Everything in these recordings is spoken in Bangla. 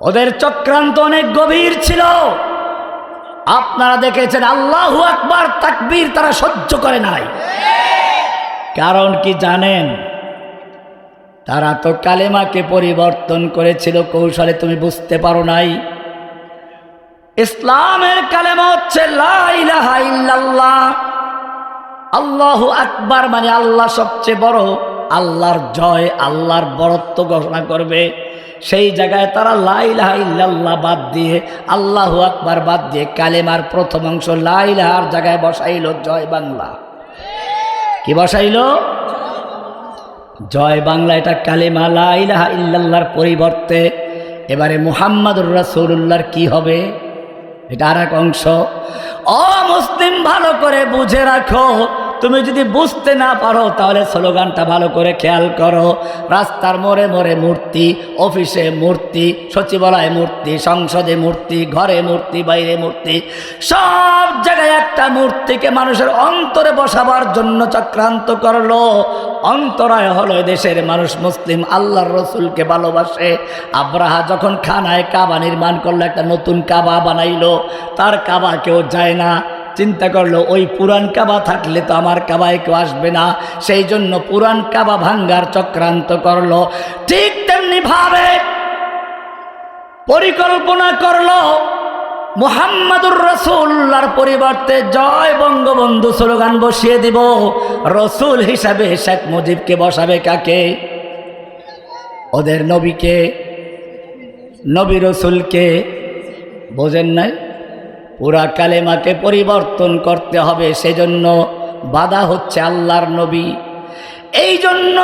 ওদের চক্রান্ত অনেক গভীর ছিল। আপনারা দেখেছেন আল্লাহু আকবার তাকবীর তারা সহ্য করে নাই। কারণ কি জানেন? তারা তো কালেমাকে পরিবর্তন করেছিল, কৌশলে তুমি বুঝতে পারো নাই। ইসলামের কালেমা হচ্ছে আল্লাহু আকবার মানে আল্লাহ সবচেয়ে বড়, আল্লাহর জয়, আল্লাহর বরত্ব ঘোষণা করবে। সেই জায়গায় তারা লাইলাহা ইল্লাল্লাহ বাদ দিয়ে, আল্লাহ আকবার বাদ দিয়ে কালেমার প্রথম অংশ লাইলাহার জায়গায় বসাইল, জয় বাংলা। কি বসাইল? জয় বাংলা, এটা কালেমা লাইলাহা ইল্লাল্লাহর পরিবর্তে। এবারে মুহাম্মাদুর রাসূলুল্লাহর কি হবে? এটা আর এক অংশ। ও মুসলিম, ভালো করে বুঝে রাখো। তুমি যদি বুঝতে না পারো, তাহলে স্লোগানটা ভালো করে খেয়াল করো। রাস্তার মোড়ে মোড়ে মূর্তি, অফিসে মূর্তি, সচিবালয়ে মূর্তি, সংসদে মূর্তি, ঘরে মূর্তি, বাইরে মূর্তি, সব জায়গায় একটা মূর্তিকে মানুষের অন্তরে বসাবার জন্য চক্রান্ত করল। অন্তরায় হলো দেশের মানুষ মুসলিম, আল্লাহর রসুলকে ভালোবাসে। আব্রাহা যখন খানায় কাবা নির্মাণ করল, একটা নতুন কাবা বানাইলো। তার কাবা কেউ যায় না। চিন্তা করল, ওই পুরান কাবা থাকলে তো আমার কাবায় কেউ আসবে না। সেই জন্য পুরান কাবা ভাঙ্গার চক্রান্ত করল। ঠিক তেমনি ভাবে পরিকল্পনা করল মুহাম্মাদুর রসুল্লার পরিবর্তে, জয় বঙ্গবন্ধু স্লোগান বসিয়ে দিব। রসুল হিসাবে শেখ মুজিবকে বসাবে কাকে? ওদের নবীকে? নবী রসুলকে? বোঝেন নাই? পুরা কালেমাকে পরিবর্তন করতে হবে, সেজন্য বাধা হচ্ছে আল্লাহর নবী। এই জন্য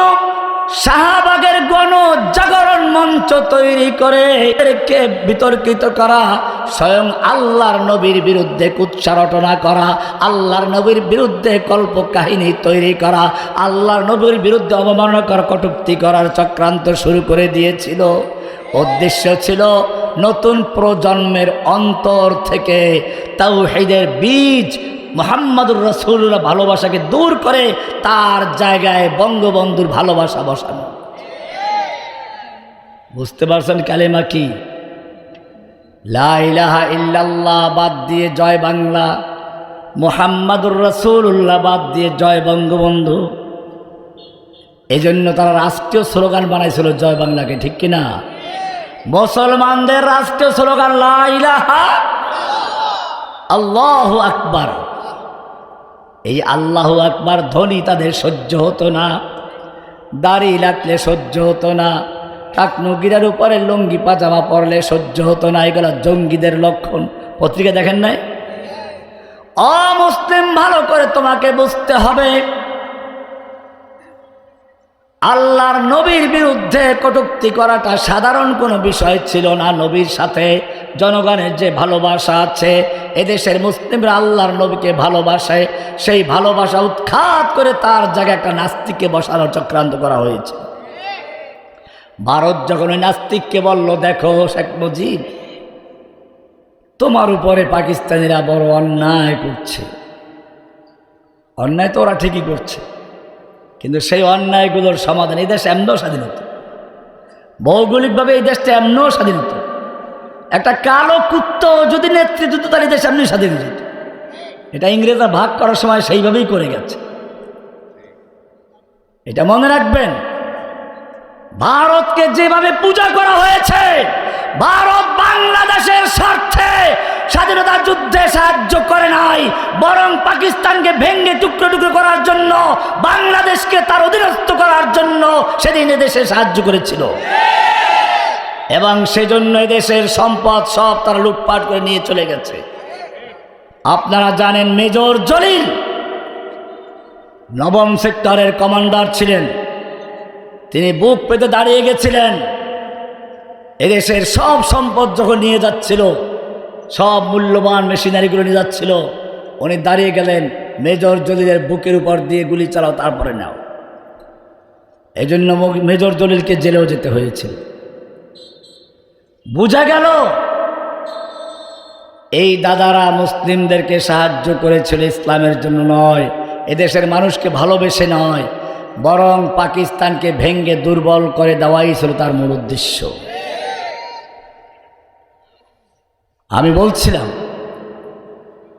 শাহবাগের গণ জাগরণ মঞ্চ তৈরি করে এদেরকে বিতর্কিত করা, স্বয়ং আল্লাহর নবীর বিরুদ্ধে কুৎসা রটনা করা, আল্লাহর নবীর বিরুদ্ধে কল্প কাহিনী তৈরি করা, আল্লাহর নবীর বিরুদ্ধে অবমাননাকর কটুক্তি করার চক্রান্ত শুরু করে দিয়েছিল। উদ্দেশ্য ছিল নতুন প্রজন্মের অন্তর থেকে তাওহীদের বীজ মোহাম্মদুর রসুল্লাহ ভালোবাসাকে দূর করে তার জায়গায় বঙ্গবন্ধুর ভালোবাসা বসানো। বুঝতে পারছেন কালেমা কি? লাইলাহা ইল্লাল্লাহ বাদ দিয়ে জয় বাংলা, মোহাম্মদুর রসুল্লাহ বাদ দিয়ে জয় বঙ্গবন্ধু। এই জন্য তারা রাষ্ট্রীয় স্লোগান বানাইছিল জয় বাংলাকে, ঠিক কিনা? মুসলমানদের রাষ্ট্রীয় স্লোগান আল্লাহ আকবার। এই আল্লাহ আকবার ধ্বনি তাদের সহ্য হতো না। দাড়ি লাগলে সহ্য হতো না। টাকনুগিরার উপরে লুঙ্গি, পাজামা পরলে সহ্য হতো না। এগুলো জঙ্গিদের লক্ষণ। পত্রিকা দেখেন নাই? অমুসলিম ভালো করে তোমাকে বুঝতে হবে। আল্লাহর নবীর বিরুদ্ধে কটুক্তি করাটা সাধারণ কোনো বিষয় ছিল না নবীর সাথে। জনগণের যে ভালোবাসা আছে, এদেশের মুসলিমরা আল্লাহর নবীকে ভালোবাসে, সেই ভালোবাসা উৎখাত করে তার জায়গায় একটা নাস্তিককে বসানোর চক্রান্ত করা হয়েছে। ভারত যখন ওই নাস্তিককে বলল, দেখো শেখ মুজিব, তোমার উপরে পাকিস্তানিরা বড় অন্যায় করছে। অন্যায় তো ওরা ঠিকই করছে। কিন্তু সেই অন্যায়গুলোর সমাধান এই দেশ এমনও স্বাধীন হতো। ভৌগোলিকভাবে এই দেশটা এমনও স্বাধীন হতো। একটা কালো কুত্ত যদি নেতৃত্ব দিত তার এই দেশ এমনি স্বাধীন যেত। এটা ইংরেজরা ভাগ করার সময় সেইভাবেই করে গেছে। এটা মনে রাখবেন, ভারতকে যেভাবে পূজা করা হয়েছে, ভারত বাংলাদেশের স্বার্থে স্বাধীনতা যুদ্ধে সাহায্য করে নাই, বরং পাকিস্তানকে ভেঙ্গে টুকরো টুকরো করার জন্য বাংলাদেশকে তার অধীনস্থ করার জন্য সেদিন দেশে সাহায্য করেছিল। এবং সেজন্য দেশের সম্পদ সব তারা লুটপাট করে নিয়ে চলে গেছে। আপনারা জানেন মেজর জলিল নবম সেক্টরের কমান্ডার ছিলেন। তিনি বুক পেতে দাঁড়িয়ে গেছিলেন। এদেশের সব সম্পদ যখন নিয়ে যাচ্ছিল, সব মূল্যবান মেশিনারিগুলো নিয়ে যাচ্ছিল, উনি দাঁড়িয়ে গেলেন, মেজর জলিলের বুকের উপর দিয়ে গুলি চালাও, তারপরে নাও। এই জন্য মেজর জলিলকে জেলেও যেতে হয়েছে। বুঝা গেল? এই দাদারা মুসলিমদেরকে সাহায্য করেছিল ইসলামের জন্য নয়, এদেশের মানুষকে ভালোবেসে নয়, বরং পাকিস্তানকে ভেঙ্গে দুর্বল করে দেওয়াই ছিল তার মূল উদ্দেশ্য। আমি বলছিলাম,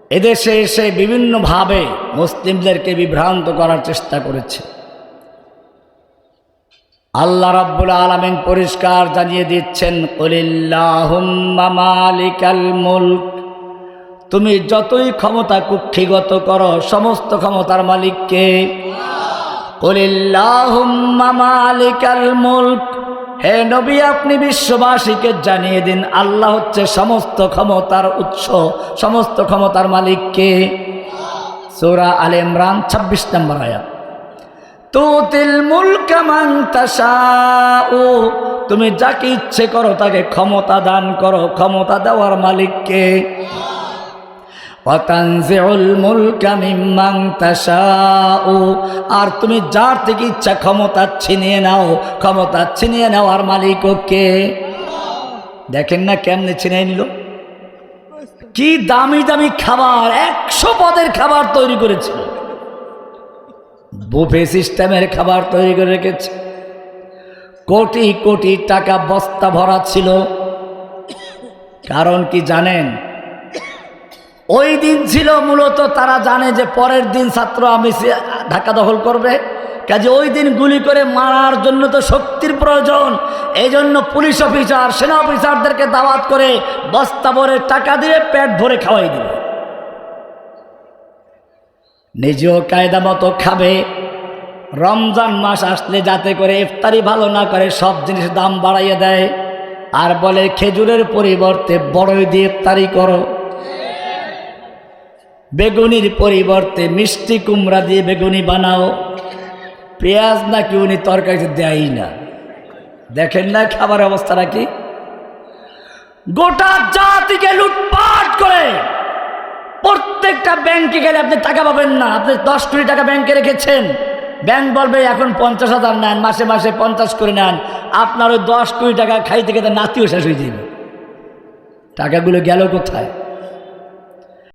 এদেশে এসে বিভিন্নভাবে মুসলিমদেরকে বিভ্রান্ত করার চেষ্টা করেছে। আল্লাহ রাব্বুল আলামিন পরিষ্কার জানিয়ে দিচ্ছেন মালিকাল মুলক। তুমি যতই ক্ষমতা কুক্ষিগত করো, সমস্ত ক্ষমতার মালিককে। মালিকাল মুলক। হে নবী, আপনি বিশ্ববাসীকে জানিয়ে দিন, আল্লাহ হচ্ছে সমস্ত ক্ষমতার উৎস, সমস্ত ক্ষমতার মালিককে। সূরা আল ইমরান ২৬ নম্বর আয়াত। তুতিল মুলকা তুমি যাকে ইচ্ছে করো তাকে ক্ষমতা দান করো, ক্ষমতা দেওয়ার মালিককে। মুলকা আর তুমি যার থেকে ইচ্ছা ক্ষমতা ছিনিয়ে নাও, ক্ষমতা ছিনিয়ে নেওয়ার মালিকও কে? দেখেন না কেমনে ছিনিয়ে নিল। কি দামি দামি খাবার, একশো পদের খাবার তৈরি করেছিল। বুফে সিস্টেমের খাবার তৈরি করে রেখেছে। কোটি কোটি টাকা বস্তা ভরা ছিল। কারণ কি জানেন? ওই দিন ছিল মূলত তারা জানে যে পরের দিন ছাত্র আমি ঢাকা দখল করবে। কাজে ওই দিন গুলি করে মারার জন্য তো শক্তির প্রয়োজন। এই জন্য পুলিশ অফিসার, সেনা অফিসারদেরকে দাওয়াত করে বস্তা ভরে টাকা দিয়ে পেট ভরে খাওয়াই দিবে নিজেও কায়দা মতো খাবে। রমজান মাস আসলে যাতে করে ইফতারি ভালো না করে, সব জিনিসের দাম বাড়াইয়ে দেয়। আর বলে, খেজুরের পরিবর্তে বড়ই দিয়ে ইফতারি করো। বেগুনির পরিবর্তে মিষ্টি কুমড়া দিয়ে বেগুনি বানাও। পেঁয়াজ নাকি উনি তরকারিতে দেয়ই না। দেখেন না খাবার অবস্থাটা কি? গোটা জাতিকে লুটপাট করে। প্রত্যেকটা ব্যাংকে গেলে আপনি টাকা পাবেন না। আপনি দশ কোটি টাকা ব্যাংকে রেখেছেন। ব্যাংক বলবে, এখন পঞ্চাশ হাজার নেন, মাসে মাসে পঞ্চাশ করে নেন। আপনার ওই দশ কোটি টাকা খাইতে খেতে নাতিও শেষ হয়ে যাবে টাকাগুলো গেল কোথায়?